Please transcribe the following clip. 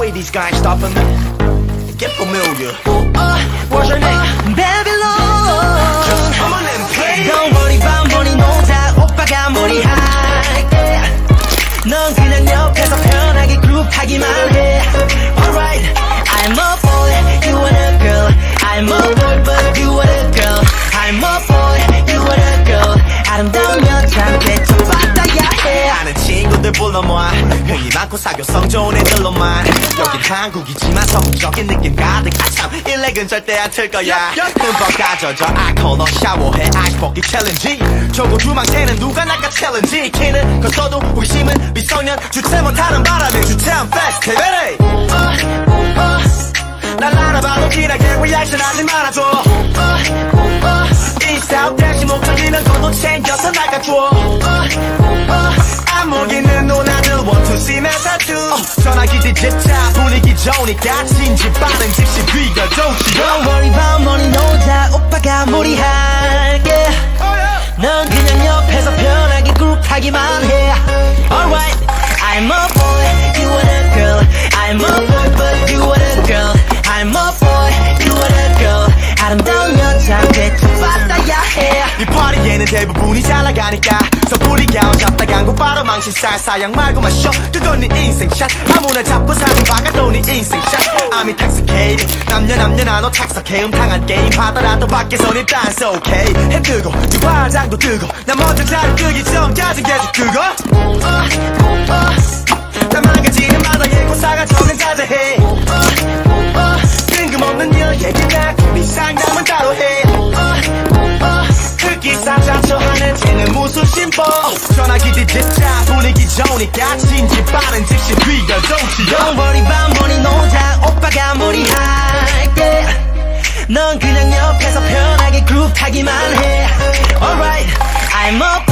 way these guys stopping me. Get familiar. What's your name? Babylon Come on and play. Don't worry about money 노자 오빠가 머리 할게 넌 그냥 옆에서 편하게 그룹하기만 해 Alright 친구들 불러 모아. 흥이 많고 사교성 좋은 애들로만. 여긴 한국이지만 서구적인 느낌 가득 아참. 일렉은 절대 안 틀 거야. 흠뻑 가져져 알코올로 샤워해. 아이스 벗기 챌린지. 저거 주망태는 누가 나가 챌린지. 키는 컸어도 호기심은 미성년. 주체 못하는 바람에 주체한 패스트 베레 날 알아봐도 진하게 리액션 하지 말아줘. 인스타 대신 목적이면 그도 챙겨서 나가줘 안목있는 누나들 원투 씬에서 투 전화기 뒤집자 분위기 좋으니까 진지 빠른 즉시 귀가 좋지 Don't worry about money 노자 오빠가 머리 할게 넌 그냥 옆에서 편하게 그룹하기만 해 Alright I'm a boy, you are a girl I'm a boy but you are a girl I'm a boy, you are a girl 아름다운 이 파리에는 대부분이 잘 나가니까 섣불리 갸우 잡다간 곧바로 망신 쌀사양 말고 마셔. 그건 네 인생샷. 아무나 잡고 사는 바가 또네 인생샷. I'm intoxicated. 남녀 남녀 나눠 착석해. 음탕한 게임 하더라도 밖에선 일단 so okay. 해 뜨고 네 화장도 뜨고 나 먼저 자리 끄기 전까지 계속 그거. 나 망가지는 마당에 고사가 점점 자제해. 뜬금없는 일 얘기나 네 상담은 따로 해 무슨 심보 전화기 뒤집자 분위기 좋으니까 진지 빠른 즉시 좋지 Don't worry about money 노자 오빠가 머리 할게. 넌 그냥 옆에서 편하게 그룹하기만 해. Alright I'm a